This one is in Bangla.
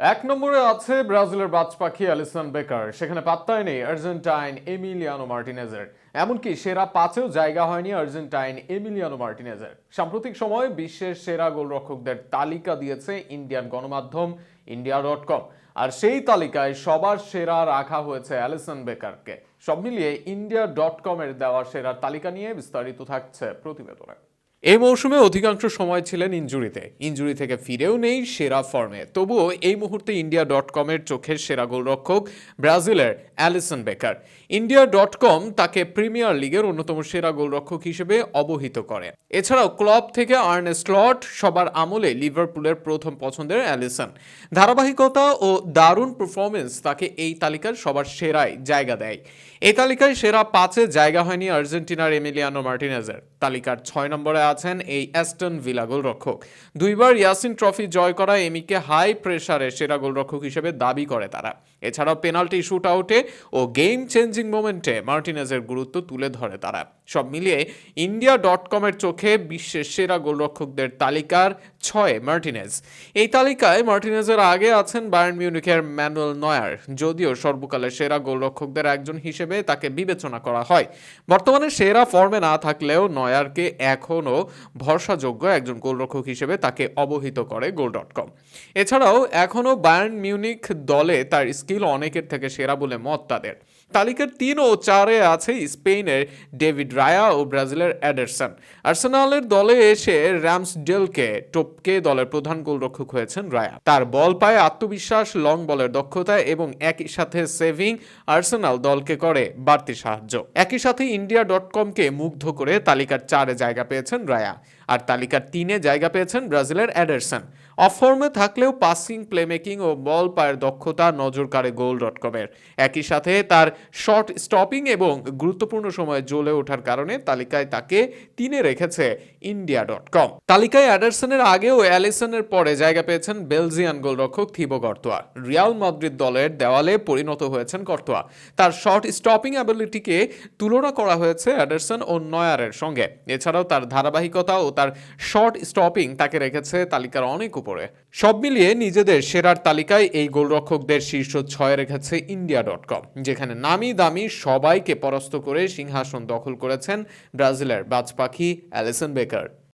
এক নম্বরে আছে ব্রাজিলের বাজ পাখি অ্যালিসন বেকার। সেখানে পাত্তাই নেই আর্জেন্টাইন এমিলিয়ানো মার্টিনেজের। এমনকি সেরা পাঁচেও জায়গা হয়নি আর্জেন্টাইন এমিলিয়ানো মার্টিনেজের। সাম্প্রতিক সময়ে বিশ্বের সেরা গোলরক্ষকদের তালিকা দিয়েছে ইন্ডিয়ান গণমাধ্যম ইন্ডিয়া ডট কম। আর সেই তালিকায় সবার সেরা রাখা হয়েছে অ্যালিসন বেকারকে। সব মিলিয়ে ইন্ডিয়া ডট কমের দেওয়া সেরার তালিকা নিয়ে বিস্তারিত থাকছে প্রতিবেদনে। এই মৌসুমে অধিকাংশ সময় ছিলেন ইনজুরিতে ইঞ্জুরি থেকে ফিরেও নেই সেরা ফর্মে। তবুও এই মুহূর্তে ইন্ডিয়া ডট কমের চোখের সেরা গোলরক্ষক ব্রাজিলের Alisson Becker. India dot com তাকে প্রিমিয়ার লিগের অন্যতম সেরা গোলরক্ষক হিসেবে অবহিত করে। এছাড়াও ক্লাব থেকে আর্নে স্লট সবার আমলে লিভারপুলের প্রথম পছন্দের অ্যালিসন। ধারাবাহিকতা ও দারুণ পারফরমেন্স তাকে এই তালিকার সবার সেরায় জায়গা দেয়। এই তালিকায় সেরা পাঁচে জায়গা হয়নি আর্জেন্টিনার এমিলিয়ানো মার্টিনেজের। তালিকার ছয় নম্বরে আছেন এই অ্যাস্টন ভিলা গোলরক্ষক। দুইবার ইয়াসিন ট্রফি জয় করা এমিকে হাই প্রেশারে সেরা গোলরক্ষক হিসেবে দাবি করে তারা। এছাড়াও পেনাল্টি শুট আউটে ও গেম চেঞ্জিং মোমেন্টে মার্টিনেজের গুরুত্ব তুলে ধরে তারা। সব মিলিয়ে ইন্ডিয়া ডট কমের চোখে বিশ্বের সেরা গোলরক্ষকদের তালিকার ছয় মার্টিনেজ। এই তালিকায় মার্টিনেজের আগে আছেন বায়ার্ন মিউনিখের ম্যানুয়েল নয়ার, যদিও সর্বকালের সেরা গোলরক্ষকদের একজন হিসেবে তাকে বিবেচনা করা হয়। বর্তমানে সেরা ফর্মে না থাকলেও নয়ারকে এখনও ভরসাযোগ্য একজন গোলরক্ষক হিসেবে তাকে অবহিত করে গোল ডট কম এছাড়াও এখনও বায়ার্ন মিউনিক দলে তার স্কিল অনেকের থেকে সেরা বলে মত তাদের। তালিকার তিন ও চারে আছে স্পেনের ডেভিড রায়া ও ব্রাজিলের অ্যাডারসন। আর্সেনালের দলে এসে র্যামস ডেলকে টপকে দলের প্রধান গোলরক্ষক হয়েছেন রায়া। তার বল পায়ে আত্মবিশ্বাস লং বলের দক্ষতা এবং একই সাথে সেভিং আর্সেনাল দলকে করে বাড়তি সাহায্য। একই সাথে ইন্ডিয়া ডট কমকে মুগ্ধ করে তালিকার চারে জায়গা পেয়েছেন রায়া। আর তালিকার তিনে জায়গা পেয়েছেন ব্রাজিলের অ্যাডারসন। অফ ফর্মে থাকলেও পাসিং প্লেমেকিং ও বল পায়ের দক্ষতা নজর কাড়ে গোল ডট কমের একই সাথে তার শর্ট স্টপিং এবং গুরুত্বপূর্ণ সময়ে জ্বলে ওঠার কারণে তালিকায় তাকে তিনে রেখেছে ইন্ডিয়া ডট কম তালিকায় অ্যাডারসনের আগে ও অ্যালিসনের পরে জায়গা পেয়েছেন বেলজিয়ান গোলরক্ষক থিবো কর্তোয়া। রিয়াল মাদ্রিদ দলের দেওয়ালে পরিণত হয়েছেন কর্তোয়া। তার শর্ট স্টপিং অ্যাবিলিটিকে তুলনা করা হয়েছে অ্যাডারসন ও নয়ারের সঙ্গে। এছাড়াও তার ধারাবাহিকতা ও তার শর্ট স্টপিং তাকে রেখেছে তালিকার অনেক উপরে। সব মিলিয়ে নিজেদের সেরার তালিকায় এই গোলরক্ষকদের শীর্ষ ছয় রেখেছে ইন্ডিয়া ডট কম যেখানে নামি দামি সবাইকে পরাস্ত করে সিংহাসন দখল করেছেন ব্রাজিলের বাজপাখি অ্যালিসন বেকার।